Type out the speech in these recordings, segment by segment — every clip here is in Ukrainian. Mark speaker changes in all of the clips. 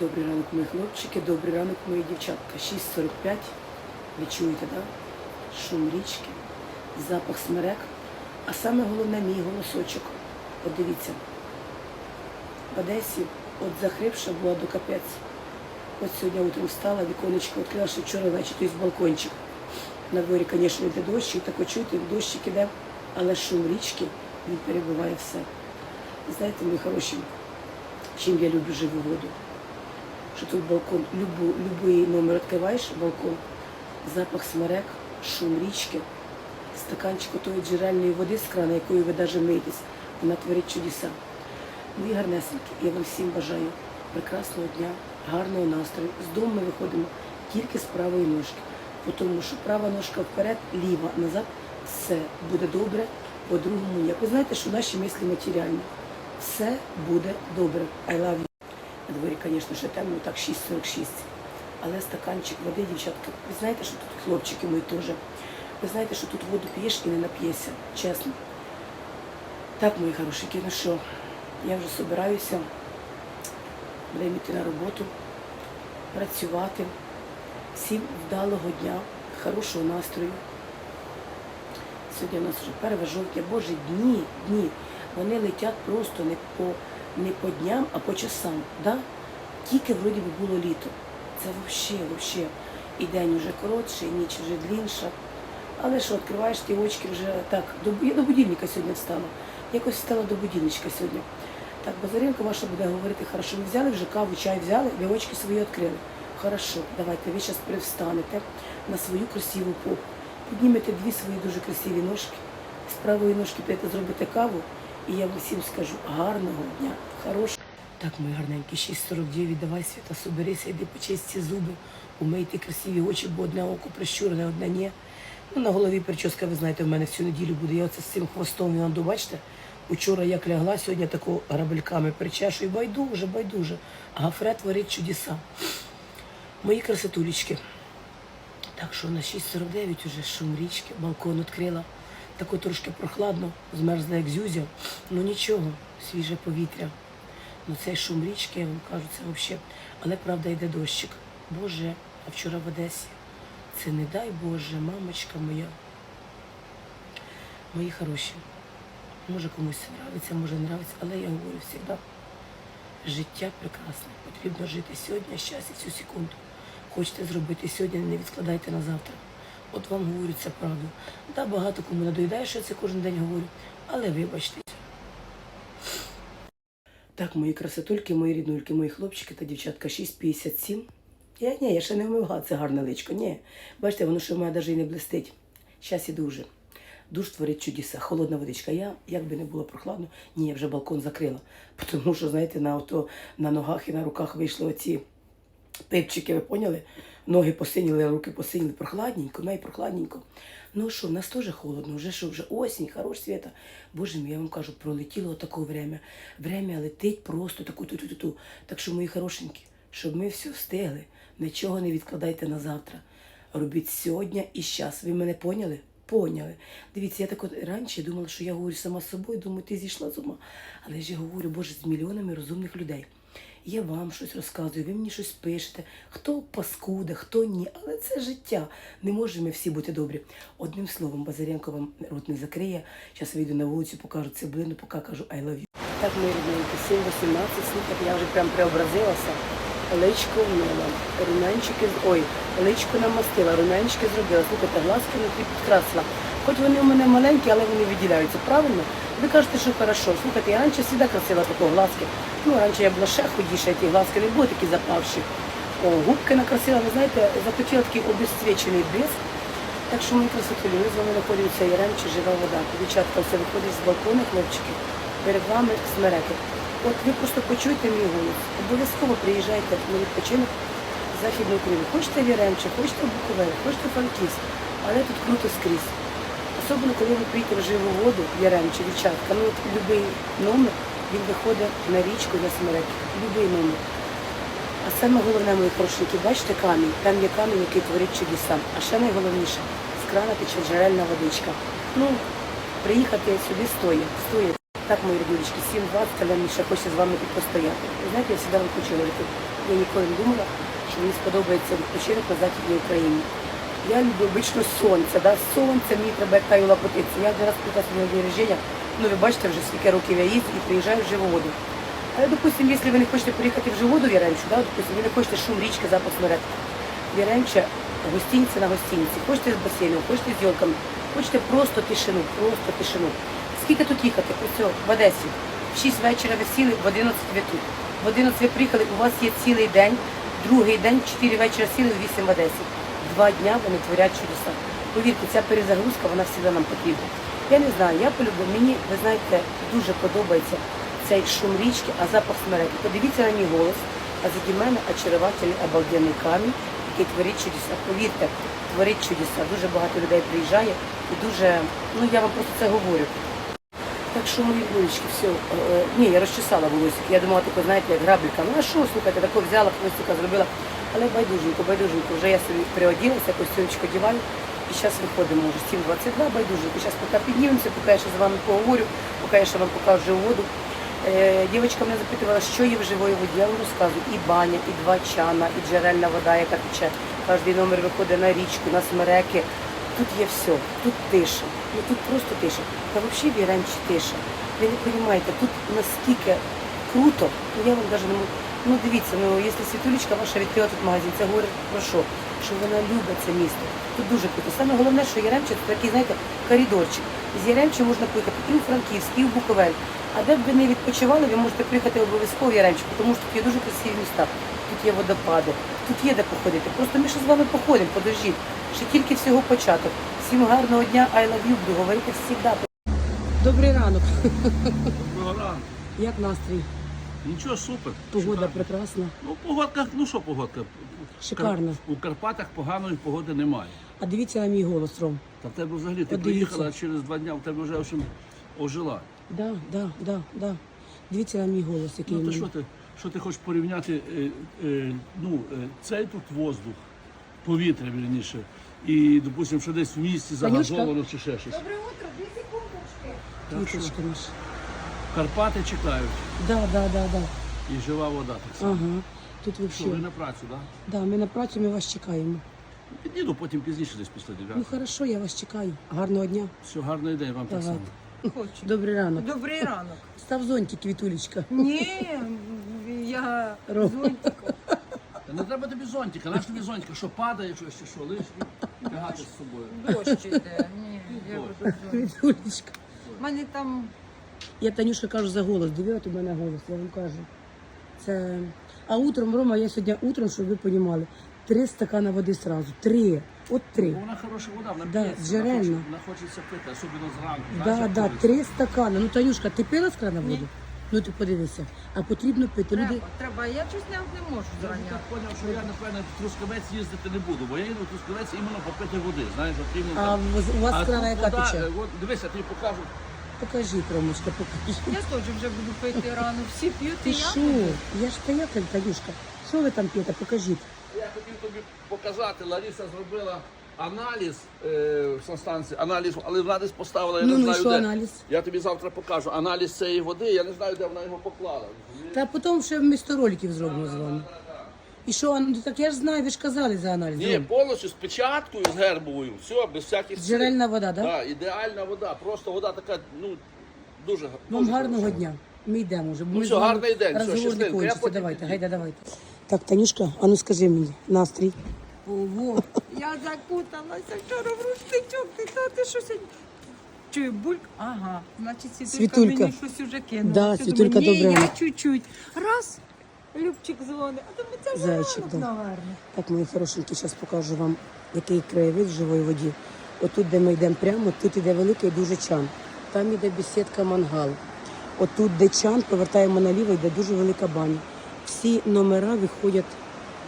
Speaker 1: Добрий ранок, мої хлопчики, добрий ранок, мої дівчатка. 6.45. Ви чуєте, да? Шум річки, запах смерек. А саме головне мій голосочок. От дивіться. В Одесі от захрипша була до капець. От сьогодні утром встала, віконечко відкрила, що вчора ввечері, тобто балкончик. На дворі, звісно, йде дощ, і тако чути, дощик іде, але шум річки, він перебиває все. Знаєте, мої хороші, чим я люблю живу воду? Що тут балкон, любий номер відкриваєш, балкон, запах смерек, шум річки, стаканчик тої джерельної води з крана, якою ви навіть миєтесь, вона творить чудеса. Мої гарнесенькі, я вам всім бажаю прекрасного дня, гарного настрою. З дому ми виходимо тільки з правої ножки, тому що права ножка вперед, ліва назад, все буде добре, по-другому ні. Ви знаєте, що наші мислі матеріальні. Все буде добре. I love you. Дворі, звісно, ще темно, так 6.46. Але стаканчик води, дівчатка, ви знаєте, що тут хлопчики мої теж. Ви знаєте, що тут воду п'єш і не нап'єшся, чесно. Так, мої хорошики, ну що, я вже збираюся, будемо йти на роботу, працювати. Всім вдалого дня, хорошого настрою. Сьогодні у нас вже 1 жовтня, боже, дні, дні. Вони летять просто не по, не по дням, а по часам. Да? Тільки вроді би було літо. Це взагалі, взагалі. І день вже коротший, і ніч вже длінша. Але що, відкриваєш ті очки вже так. Я до будильника сьогодні встала. Якось встала до будильничка сьогодні. Так, Базаренко ваша буде говорити, хорошо, ви взяли вже каву, чай взяли, ви очки свої відкрили. Хорошо, давайте, ви зараз привстанете на свою красиву попу. Піднімете дві свої дуже красиві ножки, з правої ножки підете зробите каву, і я всім скажу гарного дня, хорошого. Так, мої гарненькі, 6.49, давай, Свята, соберися, йди почисти зуби, умийте красиві очі, бо одне око прищурене, одне ні. Ну, на голові прическа, ви знаєте, в мене всю неділю буде. Я оце з цим хвостом Іванду, бачите? Учора як лягла, сьогодні тако грабельками причешую. Байдуже, байдуже. Гафре творить чудеса. Мої красотулечки. Так що на 6.49 уже шум річки, балкон відкрила. Тако трошки прохладно, змерзла як зюзя. Ну нічого, свіже повітря. Ну цей шум річки, я вам кажу, це взагалі. Але правда йде дощик. Боже, а вчора в Одесі. Це не дай Боже, мамочка моя. Мої хороші. Може комусь це нравиться, може не нравиться, але я говорю завжди. Життя прекрасне. Потрібно жити сьогодні, щас і цю секунду. Хочете зробити сьогодні, не відкладайте на завтра. От вам говорю це правду. Да, багато кому надоїдає, що я це кожен день говорю, але вибачте. Так, мої красотульки, мої ріднульки, мої хлопчики та дівчатка 6,57. Я ні, я ще не вмивала це гарне личко. Ні. Бачите, воно ще в мене навіть і не блистить. Щас іду вже. Душ творить чудеса, холодна водичка. Я, як би не було прохладно, ні, я вже балкон закрила. Тому що, знаєте, на, ото, на ногах і на руках вийшли оці пипчики, ви поняли? Ноги посиніли, руки посиніли, прохладненько, май прохладненько. Ну що, в нас теж холодно, вже що, вже осінь, хорош світа. Боже мій, я вам кажу, пролетіло таке время. Время летить просто таку ту-ту-ту-ту. Так що, мої хорошенькі, щоб ми все встигли, нічого не відкладайте на завтра. Робіть сьогодні і зараз. Ви мене поняли? Поняли. Дивіться, я так от раніше думала, що я говорю сама з собою, думаю, ти зійшла з ума. Але ж я говорю, Боже, з мільйонами розумних людей. Я вам щось розказую, ви мені щось пишете. Хто паскуде, хто ні. Але це життя. Не можемо всі бути добрі. Одним словом, Базаренко вам рот не закриє. Зараз вийду на вулицю, покажу цеблину, поки кажу I love you. Так, мої рідненькі, 7-18, слухайте, я вже прям преобразилася. Личко вмила, румянчики, ой, личко намастила, румянчики зробила. Слухайте, глазки не підкрасила. Хоч вони у мене маленькі, але вони виділяються, правильно? Ви кажете, що хорошо. Слухайте, я раніше завжди красила тако глазки. Ну, раніше я була ще худіша, ті глазки не були такі запавші. О, губки накрасила, ви знаєте, захотіла такий обезцвічений блеск. Так що мої красотулі, ми з вами знаходимося Яремче, жива вода. Дівчатка все виходить з балкону, хлопчики. Перед вами смереки. От ви просто почуйте мій голос. Обов'язково приїжджайте на відпочинок в Західну Україну. Хочете в Яремче, хочете Буковель, хочете в Франківськ, але тут круто скрізь. Особливо, коли ви приїдете в живу воду, в Яремче, дівчатка, ну от будь-який номер, він виходить на річку, на смереки. Будь-який номер. А саме головне, мої хорошенькі, бачите камінь? Там є камінь, який творить чудеса. А ще найголовніше, з крана тече джерельна водичка. Ну, приїхати сюди стоїть, стоїть. Так, мої рідулечки, 7.20, але ще хочеться з вами тут постояти. Ви знаєте, я завжди вам хочу. Я ніколи не думала, що мені сподобається відпочинок на Західній Україні. Я люблю обично сонце, да? сонце, мені треба як таю лапотитися. Я один раз питаюся на день рождення, ну ви бачите, вже скільки років я їздю і приїжджаю в Живоводу. Але, допустим, якщо ви не хочете приїхати в Живоду в Яремчу, да? допустим, ви не хочете шум річки, запах смерек. Яремча гостиниця на гостиниці. Хочете з басейном, хочете з йолками, хочете просто тишину, просто тишину. Скільки тут їхати? Ось в Одесі. В 6 вечора ви сіли, в 11 ви тут. В 11 ви приїхали, у вас є цілий день, другий день, 4 вечора сіли, в 8 в Одесі. Два дня вони творять чудеса. Повірте, ця перезагрузка, вона завжди нам потрібна. Я не знаю, я полюблю, мені, ви знаєте, дуже подобається цей шум річки, а запах смереки. Подивіться на мій голос, а заді мене очаровательний обалденний камінь, який творить чудеса. Повірте, творить чудеса. Дуже багато людей приїжджає і дуже, ну я вам просто це говорю. Так булочки, все. Е, ні, я розчесала волосик. Я думала, тако, знаєте, як грабелька. Ну а що, слухайте, тако взяла, хвостика зробила. Але байдуженько, байдуженько. Вже я собі приоділася, костюмчик одіваю. І зараз виходимо вже 7.22, байдуженько. Зараз поки піднімемося, поки я ще з вами поговорю, поки я ще вам покажу воду. Е, дівчинка мене запитувала, що є в живої воді. Я вам розказую, і баня, і два чана, і джерельна вода, яка тече. Кожний номер виходить на річку, на смереки. Тут є все, тут тиша. Ну тут просто тиша. Та взагалі в Яремчі тиша. Ви не розумієте, тут наскільки круто, ну я вам навіть не можу. Ну дивіться, ну якщо світулечка ваша відкрила тут магазин, це говорить про що? Що вона любить це місто. Тут дуже круто. Саме головне, що Яремче це такий, знаєте, коридорчик. З Яремче можна поїхати і у Франківськ, і в Буковель. А де б ви не відпочивали, ви можете приїхати обов'язково в Яремче, тому що тут є дуже красиві міста. Тут є водопади, тут є де походити. Просто ми ще з вами походимо, подождіть. Ще тільки всього початок. Всім гарного дня, I love you, буду говорити завжди. Добрий ранок.
Speaker 2: Доброго ранку.
Speaker 1: Як настрій?
Speaker 2: Нічого супер.
Speaker 1: Погода
Speaker 2: Шикарно.
Speaker 1: прекрасна.
Speaker 2: Ну, погодка, ну що погодка?
Speaker 1: Шикарно.
Speaker 2: У Карпатах поганої погоди немає.
Speaker 1: А дивіться на мій голос, Ром.
Speaker 2: Та в тебе взагалі ти
Speaker 1: От
Speaker 2: приїхала через два дні, в тебе вже в общем, ожила.
Speaker 1: Да, да, да, да. Дивіться на мій голос, який
Speaker 2: Ну
Speaker 1: в
Speaker 2: то
Speaker 1: мене.
Speaker 2: що ти, що ти хочеш порівняти е, е, ну, е, цей тут воздух, повітря вірніше, і, допустимо, що десь в місті загазовано чи ще щось.
Speaker 1: Квіточки наші.
Speaker 2: Карпати чекають
Speaker 1: Да, да, да, да.
Speaker 2: і жива вода так само.
Speaker 1: Ага. Тут
Speaker 2: Що, ви
Speaker 1: взагалі.
Speaker 2: на працю, так?
Speaker 1: Да, ми на працю, ми вас чекаємо.
Speaker 2: Підійду потім пізніше десь після
Speaker 1: Ну хорошо, я вас чекаю. Гарного дня.
Speaker 2: Все, гарний день вам так
Speaker 1: Давай.
Speaker 2: само.
Speaker 3: Хочу.
Speaker 1: Добрий ранок.
Speaker 3: Добрий ранок.
Speaker 1: Став зонтик, Квітулечка.
Speaker 3: Ні, я зонтиком.
Speaker 2: Та не треба тобі зонтика, наш тобі зонтика, що падає, щось чи що, лиш тягати з собою.
Speaker 3: Дощ іде. Ні, я буду зонтик.
Speaker 1: Квітулечка.
Speaker 3: У мене там
Speaker 1: Я Танюша кажу за голос. Диви, от у мене голос, я вам кажу. Це... А утром, Рома, я сьогодні утром, щоб ви розуміли, три стакана води сразу. Три. От три.
Speaker 2: Бо вона хороша вода, вона
Speaker 1: Да,
Speaker 2: п'ється,
Speaker 1: джерельна.
Speaker 2: вона, хоче- вона хочеться пити, особливо зранку.
Speaker 1: Да,
Speaker 2: знаєш, як
Speaker 1: да, три стакани. Ну, Танюшка, ти пила з крана воду? Ну ти подивися. А потрібно пити. Люди.
Speaker 3: треба, треба. Я щось не, не можу
Speaker 2: Я вже так зрозумів, що я, напевно, в Трускавець їздити не буду, бо я їду в Трускавець іменно попити води, знаєш, от іменно
Speaker 1: А
Speaker 2: так.
Speaker 1: в- у вас з крана яка
Speaker 2: вода,
Speaker 1: тече?
Speaker 2: е, От, дивися, тобі покажу.
Speaker 1: Покажіть, Ромочка, покажіть.
Speaker 3: Я теж вже буду пити рано. Всі п'ють,
Speaker 1: Ти
Speaker 3: і я
Speaker 1: що? Я ж поїхала, Танюшка. Що ви там п'єте? Покажіть.
Speaker 2: Я хотів тобі показати, Лариса зробила аналіз е, в санстанції, аналіз, але вона десь поставила, я
Speaker 1: Ну,
Speaker 2: не
Speaker 1: ну,
Speaker 2: знаю
Speaker 1: що
Speaker 2: де.
Speaker 1: аналіз?
Speaker 2: Я тобі завтра покажу. Аналіз цієї води, я не знаю, де вона його поклала.
Speaker 1: Та потім ще вмісто роликів зробимо з вами. І що, ну так я ж знаю, ви ж казали за аналіз.
Speaker 2: Ні,
Speaker 1: Ром.
Speaker 2: повністю з печаткою, з гербовою, все, без всяких.
Speaker 1: Джерельна вода, так? Да?
Speaker 2: Так, ідеальна вода, просто вода така, ну, дуже
Speaker 1: Вам
Speaker 2: дуже
Speaker 1: гарного
Speaker 2: хороша.
Speaker 1: дня. Ми йдемо вже. бо
Speaker 2: Ну
Speaker 1: Ми
Speaker 2: все,
Speaker 1: з вами
Speaker 2: гарний день, все,
Speaker 1: Розговор не
Speaker 2: щасливо. Я
Speaker 1: кончиться.
Speaker 2: потім
Speaker 1: Давайте,
Speaker 2: підійду.
Speaker 1: гайда, давайте. Так, Танюшка, а ну скажи мені, настрій.
Speaker 3: Ого, я закуталася вчора в рушничок. Ти та ти щось. Чую, бульк, ага, значить світулька,
Speaker 1: Світулька.
Speaker 3: мені щось уже кинула.
Speaker 1: Да,
Speaker 3: Я
Speaker 1: Світулька
Speaker 3: думаю, ні,
Speaker 1: добра.
Speaker 3: я чуть-чуть. Раз, Любчик дзвонить, а думаю, це вже
Speaker 1: Зайчик,
Speaker 3: ранок,
Speaker 1: да.
Speaker 3: наверно.
Speaker 1: Так, мої хорошенькі, зараз покажу вам, який краєвид в живої воді. Отут, де ми йдемо прямо, тут іде великий дуже чан. Там іде бесідка мангал. Отут, де чан, повертаємо наліво, йде дуже велика баня. Всі номера виходять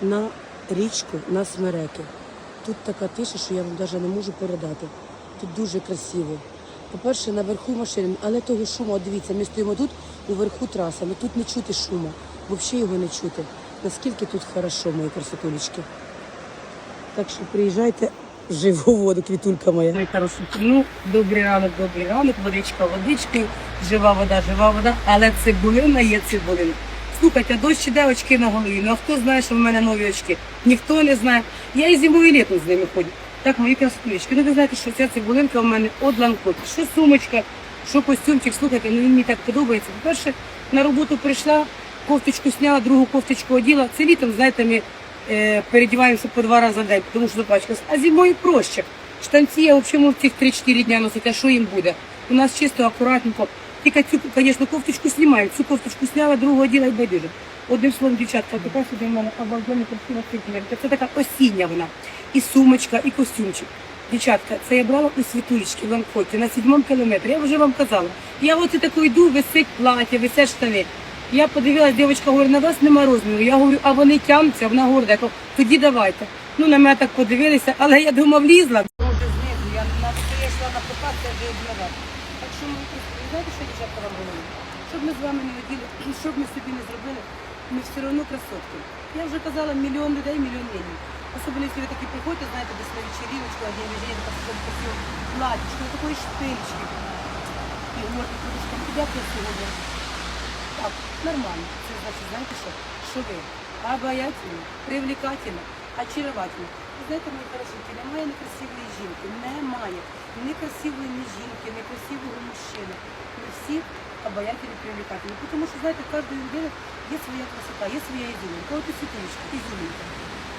Speaker 1: на річку, на смереки. Тут така тиша, що я вам навіть не можу передати. Тут дуже красиво. По-перше, наверху машини, але того шуму, от дивіться, ми стоїмо тут, уверху траса, але тут не чути шуму, взагалі його не чути. Наскільки тут хорошо, мої красотулечки. Так що приїжджайте живу воду, квітулька моя. Ну, добрий ранок, добрий ранок, водичка водички, жива вода, жива вода, але цибулина є цибулина. Слухайте, дощ іде, очки на голові. Ну а хто знає, що в мене нові очки? Ніхто не знає. Я і зимою і літом з ними ходжу. Так, мої красотулечки. Ну ви знаєте, що ця цибулинка в мене от ланкот. Що сумочка, що костюмчик, слухайте, ну він мені так подобається. По-перше, на роботу прийшла, кофточку сняла, другу кофточку оділа. Це літом, знаєте, ми е, передіваємося по два рази в день, тому що запачкалась. А зимою проще. Штанці я взагалі можу цих 3-4 дня носити, а що їм буде? У нас чисто, акуратненько. Тільки цю, звісно, кофточку знімаю. Цю кофточку сняла, другу оділа і байдуже. Одним словом, дівчатка, така сюди в мене обалденна красива цибулинка. Це така осіння вона. І сумочка, і костюмчик. Дівчатка, це я брала у світулечки в Ланкоті на сьомому кілометрі. Я вже вам казала. Я оце тако йду, висить плаття, висять штани. Я подивилась, дівчинка говорить, на вас нема розміру. Я говорю, а вони тягнуться, вона горда. Я кажу, тоді давайте. Ну, на мене так подивилися, але я думав, влізла. Може, знизу, я на йшла на показ, це вже обмирати. дівчатка вам говорю? Щоб ми з вами не оділи, і щоб ми собі не зробили, ми все одно красотки. Я вже казала, мільйон людей, мільйон мнень. Особливо, якщо ви такі приходите, знаєте, десь на вечериночку, а день рождения, так що красиво платічко, на такої шпильчики. І говорите, подушка, куди ти сьогодні? Так, нормально. Це значить, знаєте що? Що ви? Обаятельно, привлекательно, очаровательно. Знаєте, мої хорошенькі, немає некрасивої жінки. Немає. Ні красивої ні жінки, ні красивого мужчини. Ми всі обаятельні, привлекательні. Тому що, знаєте, в кожної людини є своя красота, є своя ізюмінка. От і світулечка, ізюмінка.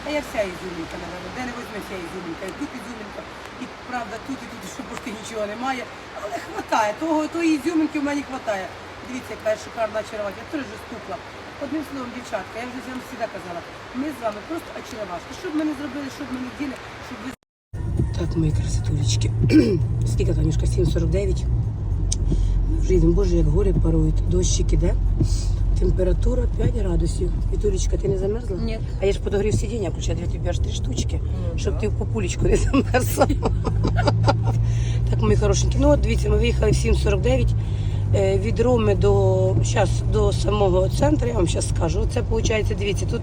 Speaker 1: А я вся ізюмінка, напевно. Де не возьме вся ізюмінка. І тут ізюмінка, і правда, тут і тут, що просто нічого немає. Але хватає. Того, тої ізюмінки в мене хватає. Дивіться, яка шикарна очаровати. Я теж стукла. Одним словом, дівчатка, я вже вам завжди казала, ми з вами просто очаровашки. Що б ми не зробили, що б ми не вділи, щоб ви... Так, мої красотулечки. Скільки, Танюшка, 7,49. Ми вже йдемо, боже, як гори парують. Дощик іде. Температура 5 градусів. Вітулечка, ти не замерзла?
Speaker 3: Ні.
Speaker 1: А я ж подогрів сидіння, включаю, я тобі аж три штучки, щоб ти в популечку не замерзла. так, мої хорошенькі. Ну от дивіться, ми виїхали в 7.49 е, від Роми до, щас, до самого центру, я вам зараз скажу. Це виходить, дивіться, тут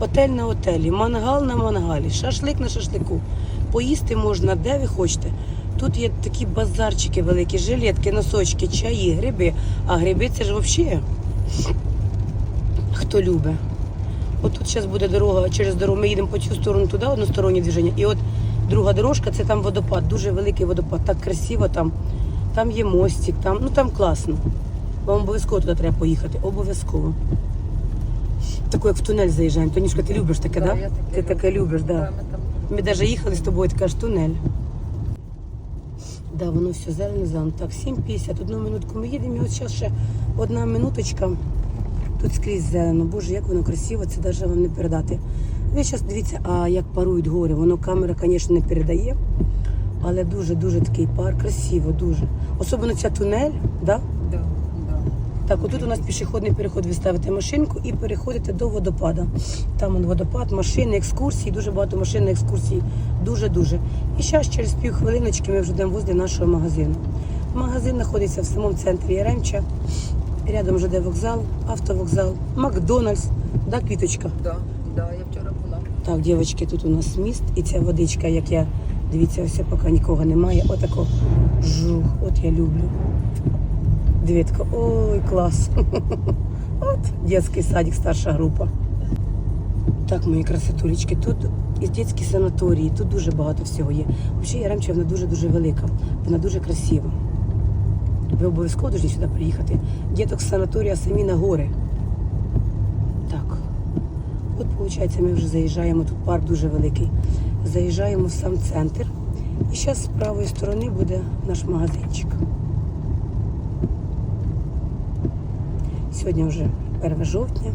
Speaker 1: отель на отелі, мангал на мангалі, шашлик на шашлику. Поїсти можна де ви хочете. Тут є такі базарчики великі, жилетки, носочки, чаї, гриби. А гриби це ж взагалі хто любить. От тут зараз буде дорога через дорогу. Ми їдемо по цю сторону туди, одностороннє движення. І от друга дорожка це там водопад, дуже великий водопад. Так красиво там. Там є мостик, там, ну там класно. Вам обов'язково туди треба поїхати. Обов'язково. Тако, як в тунель заїжджаємо. Тонішка, ти любиш таке,
Speaker 3: Да,
Speaker 1: так?
Speaker 3: я таке
Speaker 1: Ти таке любиш, так. Да.
Speaker 3: Да, ми там
Speaker 1: Ми навіть їхали з тобою, ти кажеш, тунель. Да, воно все зелене зелено. Так, 7.50, одну минутку ми їдемо, і от зараз ще одна минуточка. Тут скрізь зелено. Боже, як воно красиво, це навіть вам не передати. Ви зараз дивіться, а як парують гори. Воно камера, звісно, не передає, але дуже-дуже такий пар, красиво, дуже. Особливо ця тунель, да?
Speaker 3: Да, да.
Speaker 1: Так, отут у нас пішохідний переход. Ви ставите машинку і переходите до водопада. Там он водопад, машини, екскурсії, дуже багато машин на екскурсії. Дуже-дуже. І зараз через півхвилиночки ми вже йдемо возле нашого магазину. Магазин знаходиться в самому центрі Яремча. Рядом вже де вокзал, автовокзал, Макдональдс, да, квіточка.
Speaker 3: Да, да, я вчора була.
Speaker 1: Так, дівчатки, тут у нас міст, і ця водичка, як я дивіться, ось поки нікого немає. Отако жух, от я люблю. Дивітка, ой, клас. От дитячий садик, старша група. Так, мої красотулечки, тут і дитячі санаторії, тут дуже багато всього є. Взагалі, Яремча, вона дуже-дуже велика, вона дуже красива. Ви обов'язково повинні сюди приїхати. Діток санаторія самі на гори. Так. От, виходить, ми вже заїжджаємо, тут парк дуже великий. Заїжджаємо в сам центр. І зараз з правої сторони буде наш магазинчик. Сьогодні вже 1 жовтня.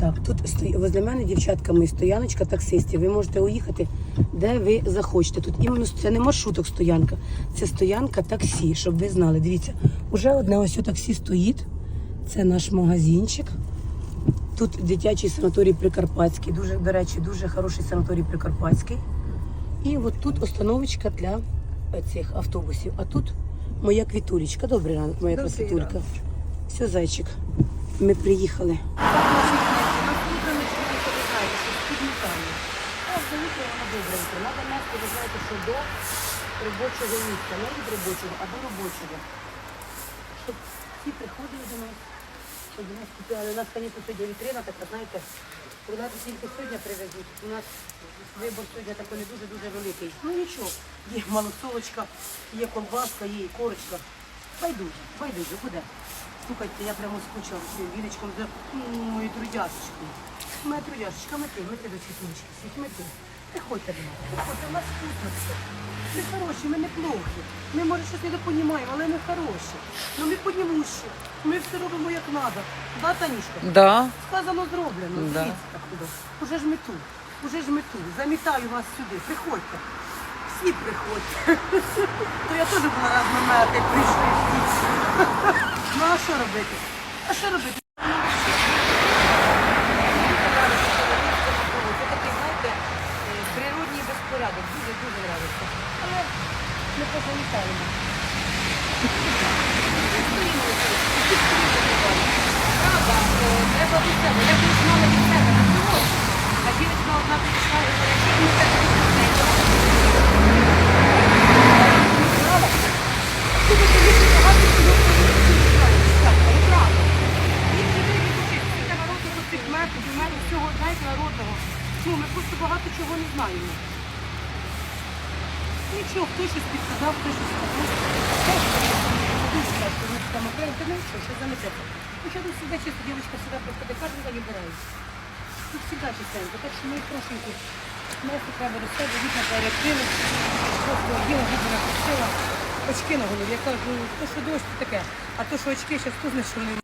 Speaker 1: Так, тут стої... возле мене, дівчатка, мої стояночка таксистів. Ви можете уїхати, де ви захочете. Тут іменно це не маршруток стоянка, це стоянка таксі, щоб ви знали. Дивіться, уже одне ось таксі стоїть. Це наш магазинчик. Тут дитячий санаторій Прикарпатський. Дуже, до речі, дуже хороший санаторій Прикарпатський. І от тут остановочка для цих автобусів. А тут моя квітулечка. Добрий ранок, моя
Speaker 3: Добрий
Speaker 1: красотулька.
Speaker 3: ранок.
Speaker 1: Все, зайчик. Ми приїхали. Треба ви знаєте, що до робочого місця. Не від робочого, а до робочого. Щоб всі приходили до нас, щоб нас купили. У нас, звісно, сьогодні вітрина така, знаєте, продати тільки сьогодні привезуть. У нас вибор сьогодні такий не дуже-дуже великий. Ну нічого, є малосолочка, є колбаска, є корочка. Байдуже, байдуже, буде. Слухайте, я прямо скучила своїм віночком за мою трудяшечку. Моя трудяшечка, мети, мети до світулечки, світ, мети. Приходьте до нас, приходьте, у нас вкусно все. Ми хороші, ми не плохі. Ми, може, щось не допонімаємо, але ми хороші. Ну ми поднімущі. Ми все робимо як треба. Да, Танюшка?
Speaker 3: Да.
Speaker 1: Сказано зроблено.
Speaker 3: Да.
Speaker 1: Дивіться. Уже ж мету. Уже ж мету. Замітаю вас сюди. Приходьте. Всі приходьте. То я теж була раз на мене, як прийшли всі. Ну а що робити? А що робити? Це такий, знаєте, е, природній безпорядок. Дуже-дуже нравиться. Але ми позамітаємо. Правда, е, треба від себе. Я колись мала від себе на сьогодні. А дівчина одна підійшла і говорить, що ми це всього знаєте, народного. Ну, ми просто багато чого не знаємо. Нічого, хто щось підказав, хто щось сказав. Там окремо, та не що, що замететься. Ну, що тут завжди чисто, дівчинка завжди приходить, кожен день вбирають. Тут завжди чистенько, так що ми прошеньки. Мести треба до вікна перекрили. Просто діла накрутила. Очки на голові. Я кажу, то що дощ, то таке. А то, що очки, зараз знає, що вони